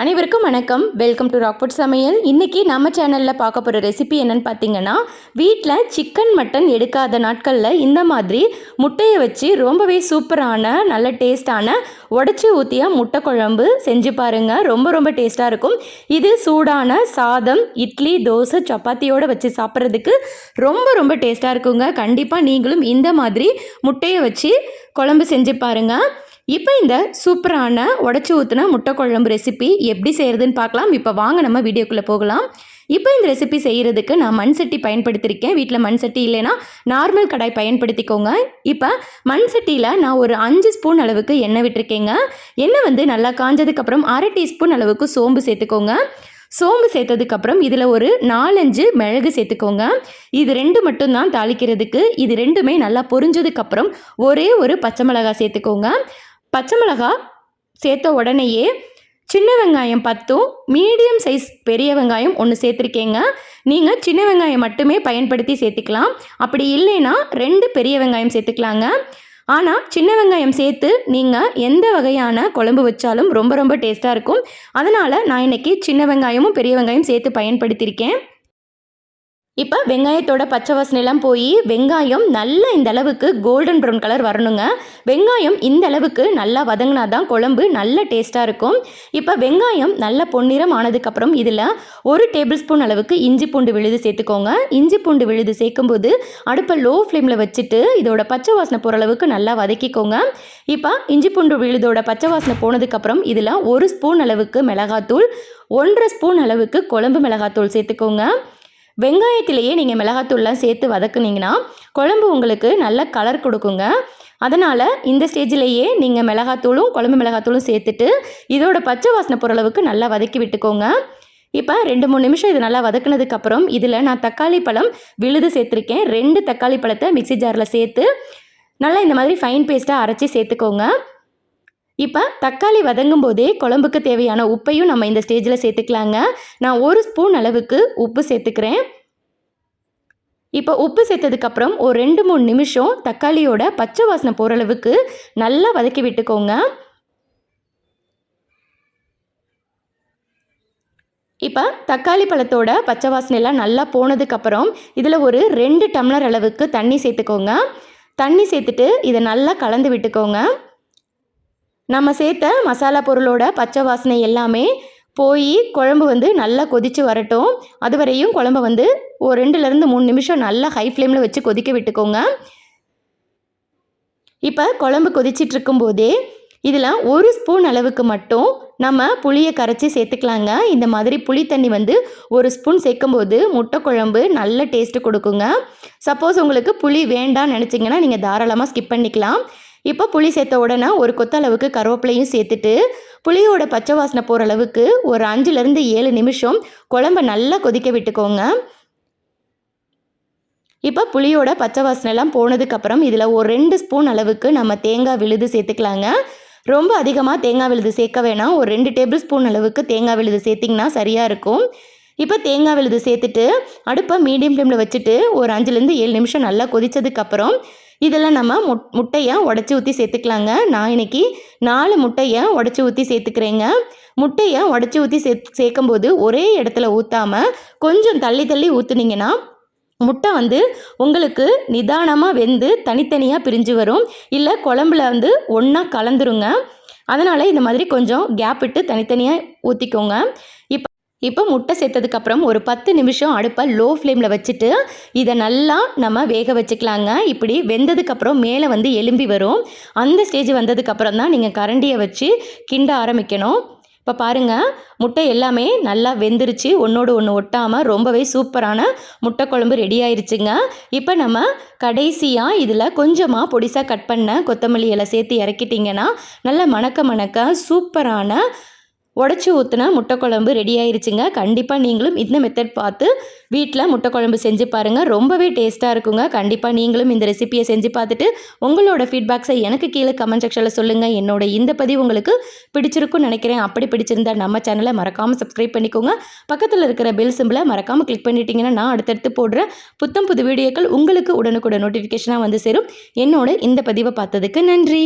அனைவருக்கும் வணக்கம். Welcome to ராக்புட் சமையல். இன்றைக்கி நம்ம சேனலில் பார்க்க போகிற ரெசிபி என்னென்னு பார்த்தீங்கன்னா வீட்டில் சிக்கன் மட்டன் எடுக்காத நாட்களில் இந்த மாதிரி முட்டையை வச்சு ரொம்பவே சூப்பரான நல்ல டேஸ்டான உடச்சி ஊற்றிய முட்டை குழம்பு செஞ்சு பாருங்கள் ரொம்ப ரொம்ப டேஸ்ட்டாக இருக்கும். இது சூடான சாதம் இட்லி தோசை சப்பாத்தியோடு வச்சு சாப்பிட்றதுக்கு ரொம்ப ரொம்ப டேஸ்ட்டாக இருக்குங்க. கண்டிப்பாக நீங்களும் இந்த மாதிரி முட்டையை வச்சு குழம்பு செஞ்சு பாருங்கள் இப்போ இந்த சூப்பரான உடச்சி ஊற்றின முட்டை குழம்பு ரெசிபி எப்படி செய்கிறதுன்னு பார்க்கலாம். இப்போ வாங்க நம்ம வீடியோக்குள்ளே போகலாம். இப்போ இந்த ரெசிபி செய்கிறதுக்கு நான் மண் சட்டி பயன்படுத்தியிருக்கேன் வீட்டில் மண் சட்டி இல்லைன்னா நார்மல் கடாய் பயன்படுத்திக்கோங்க. இப்போ மண் சட்டியில் நான் ஒரு அஞ்சு ஸ்பூன் அளவுக்கு எண்ணெய் விட்டுருக்கேங்க. எண்ணெய் வந்து நல்லா காஞ்சதுக்கப்புறம் அரை டீஸ்பூன் அளவுக்கு சோம்பு சேர்த்துக்கோங்க. சோம்பு சேர்த்ததுக்கப்புறம் இதில் ஒரு நாலஞ்சு மிளகு சேர்த்துக்கோங்க. இது ரெண்டு மட்டும்தான் தாளிக்கிறதுக்கு. இது ரெண்டுமே நல்லா பொரிஞ்சதுக்கப்புறம் ஒரே ஒரு பச்சை மிளகாய் சேர்த்துக்கோங்க. பச்சை மிளகா சேர்த்த உடனேயே சின்ன வெங்காயம் பத்தும் மீடியம் சைஸ் பெரிய வெங்காயம் ஒன்று சேர்த்துருக்கேங்க. நீங்கள் சின்ன வெங்காயம் மட்டுமே பயன்படுத்தி சேர்த்துக்கலாம். அப்படி இல்லைன்னா ரெண்டு பெரிய வெங்காயம் சேர்த்துக்கலாங்க. ஆனால் சின்ன வெங்காயம் சேர்த்து நீங்கள் எந்த வகையான குழம்பு வச்சாலும் ரொம்ப ரொம்ப டேஸ்ட்டாக இருக்கும். அதனால் நான் இன்றைக்கி சின்ன வெங்காயமும் பெரிய வெங்காயம் சேர்த்து பயன்படுத்தியிருக்கேன். இப்போ வெங்காயத்தோட பச்சை வாசனைலாம் போய் வெங்காயம் நல்ல இந்த அளவுக்கு கோல்டன் ப்ரௌன் கலர் வரணுங்க. வெங்காயம் இந்த அளவுக்கு நல்லா வதங்கினா தான் குழம்பு நல்ல டேஸ்ட்டாக இருக்கும். இப்போ வெங்காயம் நல்ல பொன்னிறம் ஆனதுக்கப்புறம் இதில் ஒரு டேபிள் ஸ்பூன் அளவுக்கு இஞ்சி பூண்டு விழுது சேர்த்துக்கோங்க. இஞ்சி பூண்டு விழுது சேர்க்கும்போது அடுப்பை லோ ஃப்ளேமில் வச்சுட்டு இதோட பச்சை வாசனை போகிற அளவுக்கு நல்லா வதக்கிக்கோங்க. இப்போ இஞ்சி பூண்டு விழுதோட பச்சை வாசனை போனதுக்கப்புறம் இதில் ஒரு ஸ்பூன் அளவுக்கு மிளகாத்தூள் ஒன்றரை ஸ்பூன் அளவுக்கு குழம்பு மிளகாத்தூள் சேர்த்துக்கோங்க. வெங்காயத்திலேயே நீங்கள் மிளகாத்தூள்லாம் சேர்த்து வதக்குனீங்கன்னா குழம்பு உங்களுக்கு நல்ல கலர் கொடுக்குங்க. அதனால் இந்த ஸ்டேஜிலேயே நீங்கள் மிளகாத்தூளும் குழம்பு மிளகாத்தூளும் சேர்த்துட்டு இதோட பச்சை வாசனை பொருளவுக்கு நல்லா வதக்கி விட்டுக்கோங்க. இப்போ ரெண்டு மூணு நிமிஷம் இது நல்லா வதக்குனதுக்கப்புறம் இதில் நான் தக்காளி பழம் விழுது சேர்த்துருக்கேன். ரெண்டு தக்காளி பழத்தை மிக்சி ஜாரில் சேர்த்து நல்லா இந்த மாதிரி ஃபைன் பேஸ்ட்டாக அரைச்சி சேர்த்துக்கோங்க. இப்போ தக்காளி வதங்கும் போதே குழம்புக்கு தேவையான உப்பையும் நம்ம இந்த ஸ்டேஜில் சேர்த்துக்கலாங்க. நான் ஒரு ஸ்பூன் அளவுக்கு உப்பு சேர்த்துக்கிறேன். இப்போ உப்பு சேர்த்ததுக்கப்புறம் ஒரு ரெண்டு மூணு நிமிஷம் தக்காளியோட பச்சை வாசனை போகிற அளவுக்கு நல்லா வதக்கி விட்டுக்கோங்க. இப்போ தக்காளி பழத்தோட பச்சை வாசனைலாம் நல்லா போனதுக்கப்புறம் இதில் ஒரு ரெண்டு டம்ளர் அளவுக்கு தண்ணி சேர்த்துக்கோங்க. தண்ணி சேர்த்துட்டு இதை நல்லா கலந்து விட்டுக்கோங்க. நம்ம சேர்த்த மசாலா பொருளோட பச்சை வாசனை எல்லாமே போய் குழம்பு வந்து நல்லா கொதித்து வரட்டும். அது வரையும் குழம்பு வந்து ஒரு ரெண்டுலேருந்து மூணு நிமிஷம் நல்லா ஹை ஃப்ளேமில் வச்சு கொதிக்க விட்டுக்கோங்க. இப்போ குழம்பு கொதிச்சிட்டு இருக்கும்போதே இதில் ஒரு ஸ்பூன் அளவுக்கு மட்டும் நம்ம புளியை கரைச்சி சேர்த்துக்கலாங்க. இந்த மாதிரி புளி தண்ணி வந்து ஒரு ஸ்பூன் சேர்க்கும்போது முட்டை குழம்பு நல்ல டேஸ்ட்டு கொடுக்குங்க. சப்போஸ் உங்களுக்கு புளி வேண்டாம்னு நினச்சிங்கன்னா நீங்கள் தாராளமாக ஸ்கிப் பண்ணிக்கலாம். இப்போ புளி சேர்த்த உடனே ஒரு கொத்தளவுக்கு கருவேப்பிலையும் சேர்த்துட்டு புளியோட பச்சை வாசனை போகிற அளவுக்கு ஒரு அஞ்சுலேருந்து ஏழு நிமிஷம் குழம்ப நல்லா கொதிக்க விட்டுக்கோங்க. இப்போ புளியோட பச்சை வாசனைலாம் போனதுக்கப்புறம் இதில் ஒரு ரெண்டு ஸ்பூன் அளவுக்கு நம்ம தேங்காய் விழுது சேர்த்துக்கலாங்க. ரொம்ப அதிகமாக தேங்காய் விழுது சேர்க்க வேணாம். ஒரு ரெண்டு டேபிள் ஸ்பூன் அளவுக்கு தேங்காய் விழுது சேர்த்திங்கன்னா சரியாக இருக்கும். இப்போ தேங்காய் விழுது சேர்த்துட்டு அடுப்பை மீடியம் ஃப்ளேமில் வச்சுட்டு ஒரு அஞ்சுலேருந்து ஏழு நிமிஷம் நல்லா கொதித்ததுக்கப்புறம் இதெல்லாம் நம்ம முட் முட்டையை உடச்சி ஊற்றி சேர்த்துக்கலாங்க. நான் இன்னைக்கு நாலு முட்டையை உடச்சி ஊற்றி சேர்த்துக்கிறேங்க. முட்டையை உடச்சி ஊற்றி சே சேர்க்கும்போது ஒரே இடத்துல ஊற்றாமல் கொஞ்சம் தள்ளி தள்ளி ஊற்றுனீங்கன்னா முட்டை வந்து உங்களுக்கு நிதானமாக வெந்து தனித்தனியாக பிரிஞ்சு வரும். இல்லை குழம்புல வந்து ஒன்றா கலந்துருங்க. அதனால் இந்த மாதிரி கொஞ்சம் கேப் விட்டு தனித்தனியாக ஊற்றிக்கோங்க இப்போ இப்போ முட்டை சேர்த்ததுக்கப்புறம் ஒரு பத்து நிமிஷம் அடுப்பை லோ ஃப்ளேமில் வச்சுட்டு இதை நல்லா நம்ம வேக வச்சுக்கலாங்க. இப்படி வெந்ததுக்கப்புறம் மேலே வந்து எலும்பி வரும். அந்த ஸ்டேஜ் வந்ததுக்கப்புறம் தான் நீங்கள் கரண்டியை வச்சு கிண்ட ஆரம்பிக்கணும். இப்போ பாருங்கள் முட்டை எல்லாமே நல்லா வெந்துருச்சு. ஒன்றோடு ஒன்று ஒட்டாமல் ரொம்பவே சூப்பரான முட்டை குழம்பு ரெடி ஆயிருச்சுங்க. இப்போ நம்ம கடைசியாக இதில் கொஞ்சமாக பொடிசாக கட் பண்ண கொத்தமல்லி இலை சேர்த்து இறக்கிட்டிங்கன்னா நல்லா மணக்க மணக்க சூப்பரான உடச்சி ஊற்றினா முட்டை குழம்பு ரெடி ஆயிருச்சுங்க. கண்டிப்பாக நீங்களும் இந்த மெத்தட் பார்த்து வீட்டில் முட்டை குழம்பு செஞ்சு பாருங்கள் ரொம்பவே டேஸ்ட்டாக இருக்குங்க. கண்டிப்பாக நீங்களும் இந்த ரெசிபியை செஞ்சு பார்த்துட்டு உங்களோட ஃபீட்பேக்ஸை எனக்கு கீழே கமெண்ட் செக்ஷனில் சொல்லுங்கள் என்னோட இந்த பதிவு உங்களுக்கு பிடிச்சிருக்கும்னு நினைக்கிறேன். அப்படி பிடிச்சிருந்தா நம்ம சேனலை மறக்காமல் சப்ஸ்கிரைப் பண்ணிக்கோங்க. பக்கத்தில் இருக்கிற பெல் சிம்பிளை மறக்காமல் கிளிக் பண்ணிட்டீங்கன்னா நான் அடுத்தடுத்து போடுற புத்தம் புது வீடியோக்கள் உங்களுக்கு உடனுக்குடன் நோட்டிஃபிகேஷனாக வந்து சேரும். என்னோட இந்த பதிவை பார்த்ததுக்கு நன்றி.